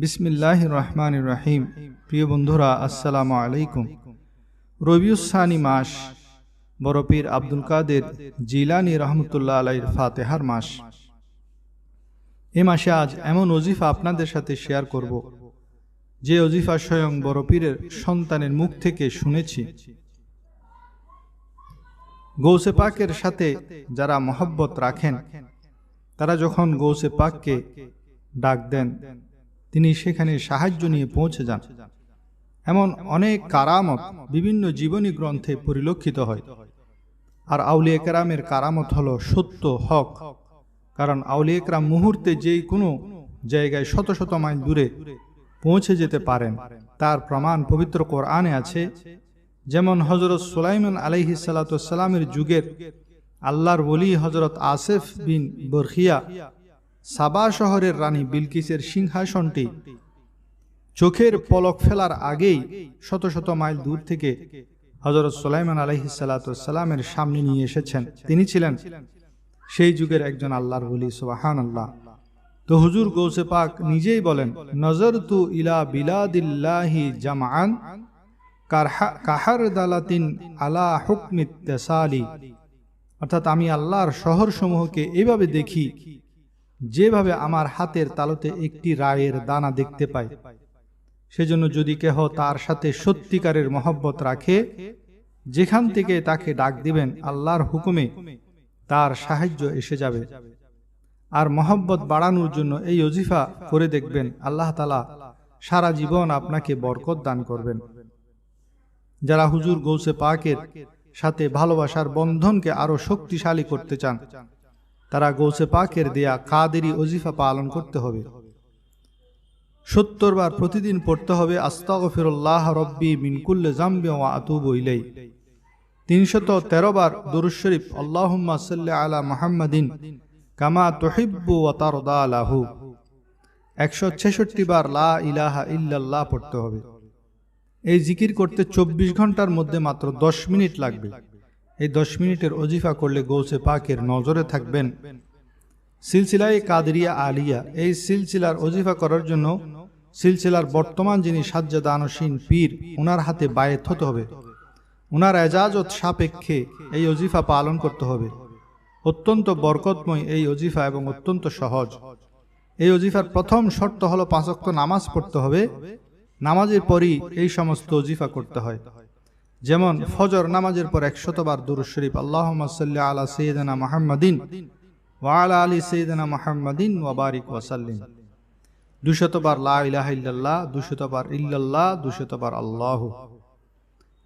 বিসমিল্লাহ রহমান রাহিম প্রিয় বন্ধুরা, আসসালামু আলাইকুম। রবিউসানি মাস বরপীর আব্দুল কাদের জিলানি রহমতুল্লাহ আলাইর ফাতেহার মাস। এ মাসে আজ এমন অজিফা আপনাদের সাথে শেয়ার করব, যে অজিফা স্বয়ং বরপীরের সন্তানের মুখ থেকে শুনেছি। গৌসে পাকের সাথে যারা মহব্বত রাখেন, তারা যখন গৌসে পাককে ডাক দেন তিনি সেখানে সাহায্য নিয়ে পৌঁছে যান। এমন অনেক কারামত বিভিন্ন জীবনী গ্রন্থে পরিলক্ষিত হয়। আর আউলিয়া কেরামের কারামত হলো সত্য হক। কারণ আউলিয়া কেরাম মুহূর্তে যেই কোনো জায়গায় শত শত মাইল দূরে পৌঁছে যেতে পারেন। তার প্রমাণ পবিত্র কোরআনে আছে। যেমন হজরত সুলাইমান আলাইহি সালাতামের যুগের আল্লাহর বলি হজরত আসেফ বিন বরখিয়া সাবা শহরের রানী বিলকিসের সিংহাসনটি চোখের পলক ফেলার আগেই শত শত মাইল দূর থেকে হজরত সোলাইমান আলহি সালাতামের সামনে নিয়ে এসেছেন। তিনি ছিলেন সেই যুগের একজন আল্লাহর বলি সুবাহান আল্লাহ তো হুজুর গৌসে পাক নিজেই বলেন নজর তু ইলা বিলাদিল্লাহি জামান কাহার দালাতিন আলা হুকমিত অর্থাৎ আমি আল্লাহর শহর সমূহকে এভাবে দেখি যেভাবে আমার হাতের তালুতে একটি রায়ের দানা দেখতে পাই সেজন্য যদি কেহ তার সাথে সত্যিকারের মহব্বত রাখে, যেখান থেকে তাকে ডাক দিবেন আল্লাহর হুকুমে, তার সাহায্য এসে যাবে। আর মহব্বত বাড়ানোর জন্য এই অজিফা করে দেখবেন আল্লাহ তালা সারা জীবন আপনাকে বরকত দান করবেন। যারা হুজুর গৌসে পাকের সাথে ভালোবাসার বন্ধনকে আরও শক্তিশালী করতে চান তারা গৌসে পাকের দেয়া কাদেরি অজিফা পালন করতে হবে। সত্তর বার প্রতিদিন পড়তে হবে, আস্তাগফিরুল্লাহ রব্বি মিনকুল্লে জাম্বে ওয়া আতুবু ইলাই তিনশত তেরো বার দুরুজ শরীফ, আল্লাহুম্মা সাল্লি আলা মুহাম্মাদিন কামা তুহিব্বু ও তারদা লাহু। একশো ছেষট্টি বার লা ইলাহা ইল্লাল্লাহ পড়তে হবে। এই জিকির করতে চব্বিশ ঘণ্টার মধ্যে মাত্র দশ মিনিট লাগবে। এই দশ মিনিটের অজিফা করলে গৌসে পাকের নজরে থাকবেন। সিলসিলায় কাদরিয়া আলিয়া, এই সিলসিলার অজিফা করার জন্য সিলসিলার বর্তমান যিনি সাজ্জাদানসীন পীর ওনার হাতে বায়েত হতে হবে। ওনার এজাজত সাপেক্ষে এই অজিফা পালন করতে হবে। অত্যন্ত বরকতময় এই অজিফা এবং অত্যন্ত সহজ। এই অজিফার প্রথম শর্ত হলো পাঁচক্ত নামাজ পড়তে হবে। নামাজের পরই এই সমস্ত অজিফা করতে হয়। যেমন ফজর নামাজের পর একশতবার দুরুজ শরীফ আল্লাহ সাল্লি আলা সৈয়দনা মাহমদিন ওয়ালা আলী সৈয়দনা মাহমদিন ওয়াবারিক ওয়াসাল্লিম দুশতবার লা ইলাহা ইল্লাল্লাহ, দুশতবার ইল্লাল্লাহ, দুশতবার আল্লাহ।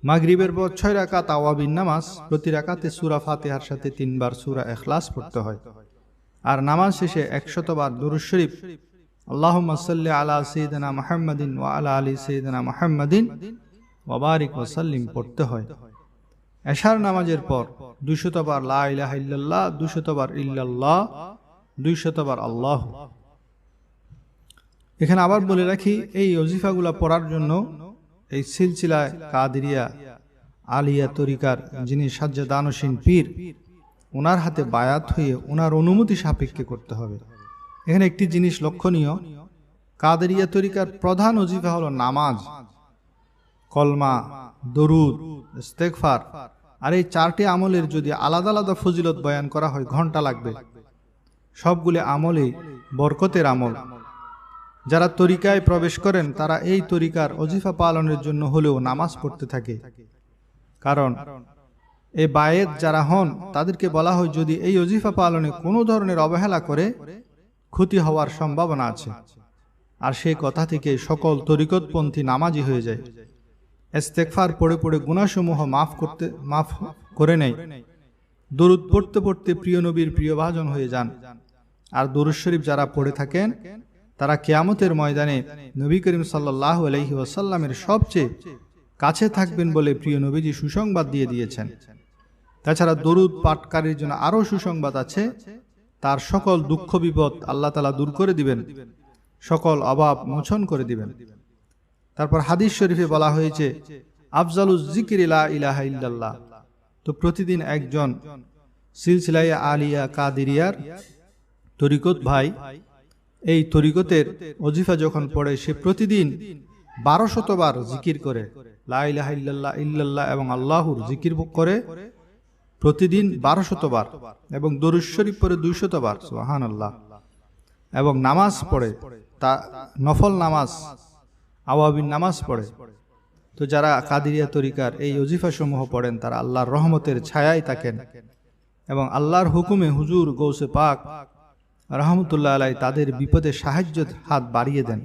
মাগরিবের পর ছয় রাকাত আওয়াবিন নামাজ, প্রতি রাকাতে সুরা ফাতেহার সাথে তিনবার সুরা এখলাস পড়তে হয়। আর নামাজ শেষে একশতবার দুরুজ শরীফ আল্লাহ সাল্লি আলা সৈয়দনা মাহমদিন ওয়ালা আলী সৈয়দনা মাহমদিন ওবারিক ওসাল্লিম পড়তে হয়। এশার নামাজের পর দুশতবার লা ইলাহা ইল্লাল্লাহ দুশতবার ইল্লাল্লাহ, দুইশতবার আল্লাহ। এখানে আবার বলে রাখি, এই অজিফাগুলা পড়ার জন্য এই সিলসিলায় কাদিরিয়া, আলিয়া তরিকার যিনি সাজ্জাদানসীন পীর ওনার হাতে বায়াত হয়ে ওনার অনুমতি সাপেক্ষে করতে হবে। এখানে একটি জিনিস লক্ষণীয়, কাদেরিয়া তরিকার প্রধান অজিফা হলো নামাজ। কলমা, দরুদ ইস্তেকফার আর এই চারটি আমলের যদি আলাদা আলাদা ফজিলত বয়ান করা হয়, ঘণ্টা লাগবে। সবগুলি আমলে বরকতের আমল। যারা তরিকায় প্রবেশ করেন, তারা এই তরিকার অজিফা পালনের জন্য হলেও নামাজ পড়তে থাকে। কারণ এ বায়েত যারা হন, তাদেরকে বলা হয় যদি এই অজিফা পালনে কোনো ধরনের অবহেলা করে, ক্ষতি হওয়ার সম্ভাবনা আছে। আর সেই কথা থেকে সকল তরিকতপন্থী নামাজি হয়ে যায়। এস্তেকফার পড়ে পড়ে গুণাসমূহ মাফ করতে, মাফ করে নেয়। দরুদ পড়তে পড়তে প্রিয় নবীর প্রিয় ভাজন হয়ে যান। আর দরুদ শরীফ যারা পড়ে থাকেন, তারা কেয়ামতের ময়দানে নবী করিম সাল্লাহ আলহি ওয়াসাল্লামের সবচেয়ে কাছে থাকবেন বলে প্রিয় নবীজি সুসংবাদ দিয়ে দিয়েছেন। তাছাড়া দরুদ পাটকারীর জন্য আরও সুসংবাদ আছে। তার সকল দুঃখ বিপদ আল্লাহ তালা দূর করে দিবেন। সকল অভাব মোচন করে দিবেন। তারপর হাদিস শরীফে বলা হয়েছে আফজালুজ জিকির ইলাহা ইল্লাল্লাহ। তো প্রতিদিন একজন সিলসিলাইয়া আলিয়া কাদিরিয়ার তরিকত ভাই, এই তরিকতের অজিফা যখন পড়ে, সে প্রতিদিন বারো শতবার জিকির করে, লা ইলাহা ইল্লাল্লাহ ইল্লাল্লাহ এবং আল্লাহুর জিকির করে, প্রতিদিন বারো শতবার এবং দরুদ শরীফ দুই শতবার সুহান আল্লাহ এবং নামাজ পড়ে, তা নফল নামাজ আওয়াবিন নামাজ পড়ে। তো যারা কাদিরিয়া তরিকার এই সমূহ পড়েন, তারা আল্লাহর রহমতের ছায়ায় থাকেন এবং আল্লাহর হুকুমে হুজুর গৌসে পাক রহমতুল্লাহ আলাই তাদের বিপদে সাহায্য হাত বাড়িয়ে দেন।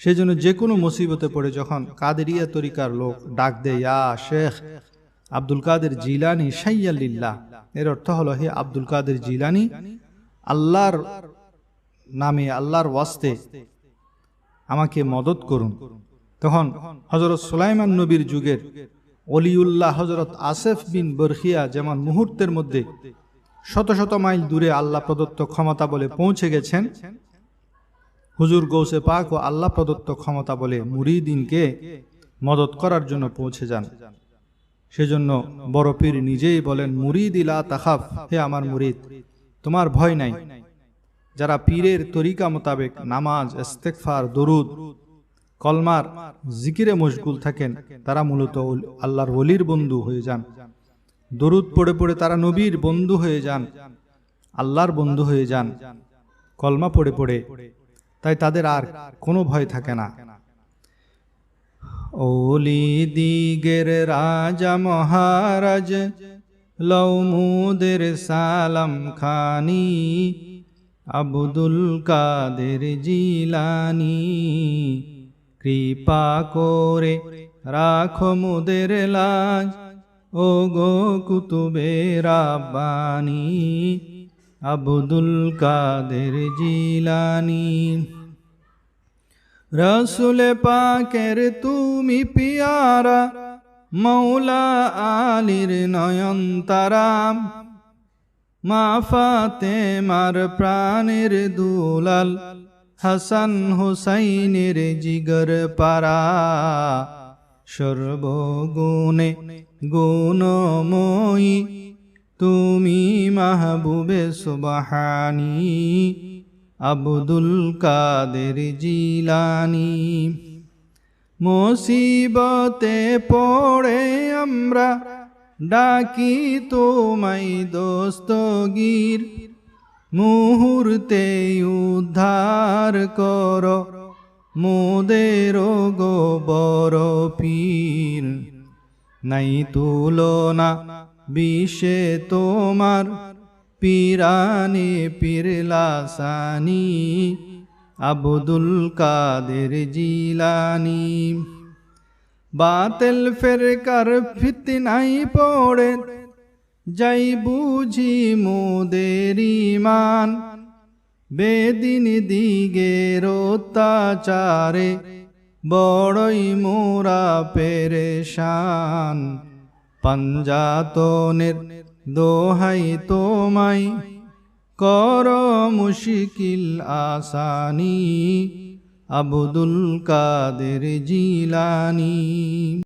সেজন্য যে কোনো মুসিবতে পড়ে যখন কাদেরিয়া তরিকার লোক ডাক দেয়, ইয়া শেখ আব্দুল কাদের জিলানি সাইয়াল্লিল্লাহ এর অর্থ হলো, হে আব্দুল কাদের জিলানি, আল্লাহর নামে, আল্লাহর ওয়াস্তে আমাকে মদত করুন। তখন হজরত সুলাইমান নবীর যুগের অলিউল্লাহ হজরত আসেফ বিন বরখিয়া যেমন মুহূর্তের মধ্যে শত শত মাইল দূরে আল্লাহ প্রদত্ত ক্ষমতা বলে পৌঁছে গেছেন, হুজুর গৌসে পাক ও আল্লাহ প্রদত্ত ক্ষমতা বলে মুরিদিনকে মদত করার জন্য পৌঁছে যান। সেজন্য বড় পীর নিজেই বলেন, মুরিদ ইলা তাখাফ, হে আমার মুরিদ, তোমার ভয় নাই। যারা পীরের তরিকা মোতাবেক নামাজ ইস্তেকফার দরুদ, কলমার জিকিরে মশগুল থাকেন, তারা মূলত আল্লাহর ওলির বন্ধু হয়ে যান। দরুদ পড়ে পড়ে তারা নবীর বন্ধু হয়ে যান, আল্লাহর বন্ধু হয়ে যান। কলমা পড়ে পড়ে, তাই তাদের আর কোনো ভয় থাকে না। ওলি দিগের রাজা মহারাজ লৌমুদের সালাম খানি আব্দুল কাদের জিলানি, কৃপা করে রাখো মোদের লাজ। ও গো কুতুবে রাব্বানি, আব্দুল কাদের জিলানি। রসুল পাকের তুমি পিয়ারা, মৌলা আলীর নয়ন তারাম মা ফাতে মার প্রাণের দুলাল হাসান হুসাইনের জিগর পারা সর্বগুণে গুণময়ী তুমি মাহবুবে সুবাহানি, আব্দুল কাদের জিলানি। মুসিবতে পড়ে আমরা ডাকি তোমায় দোস্তগীর মুহূর্তে উদ্ধার কর, মোদের গো বড় পীর। নাই তুলনা বিশ্বে তোমার, পিরানে পিরলাসানি আব্দুল কাদের জিলানি। বাতেল ফেরকার ফিতনাই পড়ে, যাই বুঝি মোদের ইমান বেদিন দিগের অত্যাচারে, বড়ই মোরা পেরেশান। পঞ্জাতনের দোহাই তোমায়, কর মুশকিল আসানি। আব্দুল কাদের জিলানি।